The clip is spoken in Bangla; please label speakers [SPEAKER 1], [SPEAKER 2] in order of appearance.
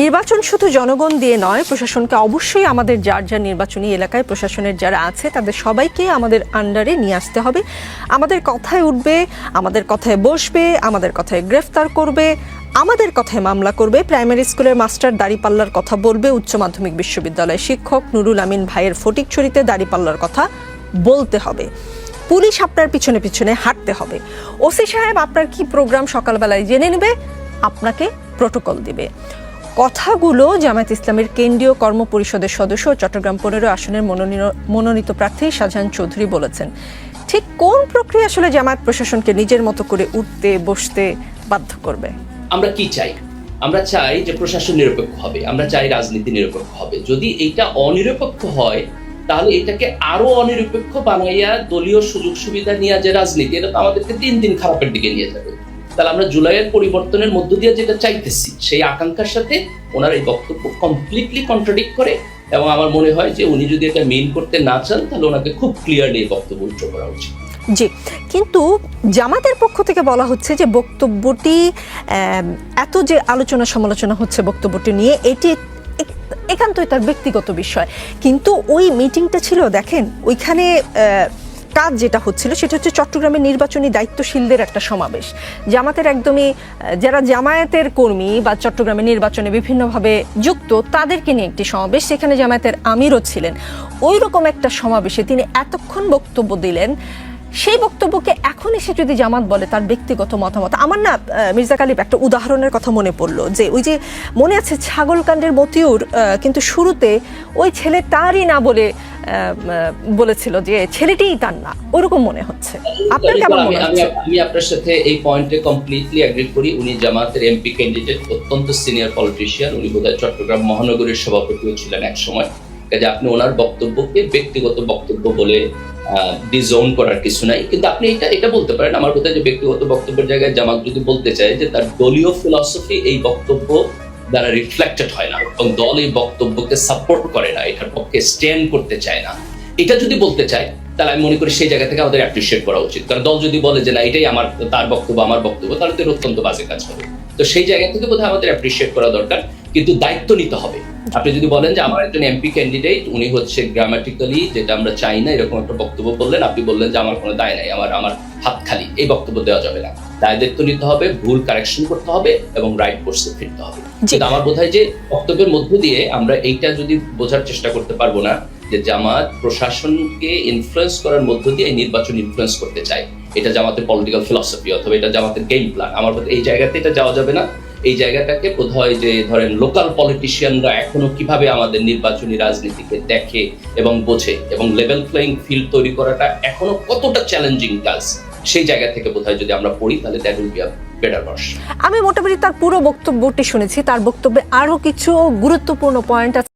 [SPEAKER 1] নির্বাচন শুধু জনগণ দিয়ে নয়, প্রশাসনকে অবশ্যই আমাদের যার যার নির্বাচনী এলাকায় প্রশাসনের যারা আছে, তাদের সবাইকে আমাদের আন্ডারে নিয়ে আসতে হবে। আমাদের কথায় উঠবে, আমাদের কথায় বসবে, আমাদের কথায় গ্রেফতার করবে, আমাদের কথায় মামলা করবে। প্রাইমারি স্কুলের মাস্টার দাড়িপাল্লার কথা বলবে, উচ্চ মাধ্যমিক বিশ্ববিদ্যালয়ের শিক্ষক নুরুল আমিন ভাইয়ের ফটিকছড়িতে দাড়িপাল্লার কথা বলতে হবে। পুলিশ আপনার পিছনে পিছনে হাঁটতে হবে। ওসি সাহেব আপনার কি প্রোগ্রাম সকালবেলায় জেনে নেবে? আপনাকে প্রোটোকল দিবে। কথাগুলো জামায়াত ইসলামের কেন্দ্রীয় কর্ম পরিষদের সদস্য চট্টগ্রাম পনেরো আসনের মনোনীত- প্রার্থী শাহজাহান চৌধুরী বলেছেন। ঠিক কোন প্রক্রিয়া আসলে জামায়াত প্রশাসনকে নিজের মতো করে উঠতে, বসতে বাধ্য করবে?
[SPEAKER 2] আমরা কি চাই? আমরা চাই যে প্রশাসন নিরপেক্ষ হবে, আমরা চাই রাজনীতি নিরপেক্ষ হবে। যদি এটা অনিরপেক্ষ হয়, তাহলে এটাকে আরও অনিরপেক্ষ বানাইয়া দলীয় সুযোগ সুবিধা নিয়ে যে রাজনীতি, এটা তো আমাদেরকে দিন দিন খারাপের দিকে নিয়ে যাবে। তাহলে আমরা জুলাইয়ের পরিবর্তনের মধ্য দিয়ে যেটা চাইতেছি, সেই আকাঙ্ক্ষার সাথে ওনার এই বক্তব্য কমপ্লিটলি কন্ট্রাডিক্ট করে এবং আমার মনে হয় যে উনি যদি এটা মেইন করতে না চান, তাহলে ওনাকে খুব ক্লিয়ারলি এই বক্তব্য উচ্চ করা উচিত।
[SPEAKER 1] জি, কিন্তু জামাতের পক্ষ থেকে বলা হচ্ছে যে বক্তব্যটি এত যে আলোচনা সমালোচনা হচ্ছে বক্তব্যটি নিয়ে, এটি এক- একান্তই তার ব্যক্তিগত বিষয়। কিন্তু ওই মিটিংটা ছিল, দেখেন, ওইখানে কাজ যেটা হচ্ছিল সেটা হচ্ছে চট্টগ্রামের নির্বাচনী দায়িত্বশীলদের একটা সমাবেশ। জামাতের একদমই, যারা জামায়াতের কর্মী বা চট্টগ্রামের নির্বাচনে বিভিন্নভাবে যুক্ত, তাদেরকে নিয়ে একটি সমাবেশ। সেখানে জামায়াতের আমিরও ছিলেন। ওই রকম একটা সমাবেশে তিনি এতক্ষণ বক্তব্য দিলেন সেই বক্তব্যকে এখন এসে যদি জামাত বলে তার ব্যক্তিগত মতামত আমার না মির্জা কালিব একটা উদাহরণের কথা মনে পড়ল যে ওই যে মনে আছে ছাগলকাণ্ডের মতিউর কিন্তু শুরুতে ওই ছেলে তারই না বলে বলেছিল যে ছেলেটিই তার না। ওরকম মনে হচ্ছে। আপনার কেমন মনে হচ্ছে?
[SPEAKER 2] আমি আপনার সাথে এই পয়েন্টে কমপ্লিটলি এগ্রি করি। উনি জামাতের এমপি ক্যান্ডিডেট অত্যন্ত সিনিয়র পলিটিশিয়ান উনি বোধহয় চট্টগ্রাম মহানগরীর সভাপতিও ছিলেন এক সময় কাজে আপনি ওনার বক্তব্যকে ব্যক্তিগত বক্তব্য বলে ডিজোন করার কিছু নাই। কিন্তু আপনি এটা এটা বলতে পারেন। আমার কথা যে ব্যক্তিগত বক্তব্যের জায়গায় জামাত যদি বলতে চায় যে তার দলীয় ফিলসফি এই বক্তব্য দ্বারা রিফ্লেক্টেড হয় না এবং দল এই বক্তব্যকে সাপোর্ট করে না, এটার পক্ষে স্ট্যান্ড করতে চায় না। এটা যদি বলতে চায়, তাহলে আমি মনে করি সেই জায়গা থেকে আমাদের অ্যাপ্রিসিয়েট করা উচিত। কারণ দল যদি বলে যে না, এটাই আমার, তার বক্তব্য, আমার বক্তব্য, তাহলে তো অত্যন্ত বাজে কাজ হবে। তো সেই জায়গা থেকে বোধহয় আমাদের অ্যাপ্রিসিয়েট করা দরকার। কিন্তু দায়িত্ব নিতে হবে। আপনি যদি বলেন যে আমার একজন এমপি ক্যান্ডিডেট উনি হচ্ছে গ্রামাটিক্যালি যেটা আমরা চাই না এরকম একটা বক্তব্য বললেন আপনি বললেন যে আমার কোনো দায় নাই আমার আমার হাত খালি এই বক্তব্য দেওয়া যাবে না। দায় দায়িত্ব নিতে হবে ভুল কারেকশন করতে হবে এবং রাইট কোর্সে ফিরতে হবে। কিন্তু আমার বোধ হয় যে বক্তব্যের মধ্য দিয়ে আমরা এইটা যদি বোঝার চেষ্টা করতে পারব না যে জামাত প্রশাসনকে ইনফ্লুয়েন্স করার মধ্য দিয়ে এই নির্বাচন ইনফ্লুয়েন্স করতে চায় এটা জামাতের পলিটিক্যাল ফিলসফি অথবা এটা জামাতের গেম প্ল্যান আমার এই জায়গাতে এটা যাওয়া যাবে না। এই জায়গাটাকে বোধ হয় যে ধরেন লোকাল পলিটিশিয়ানরা এখনও কীভাবে আমাদের নির্বাচনী রাজনীতিকে দেখে এবং বোঝে এবং লেভেল প্লেইং ফিল্ড তৈরি করাটা এখনও কতটা চ্যালেঞ্জিং কাজ সেই জায়গা থেকে বোধ হয় যদি আমরা পড়ি, তাহলে দ্যাট উইল বি আ
[SPEAKER 1] আমি মোটামুটি তার পুরো বক্তব্যটি শুনেছি, তার বক্তব্যে আরও কিছু গুরুত্বপূর্ণ পয়েন্ট আছে।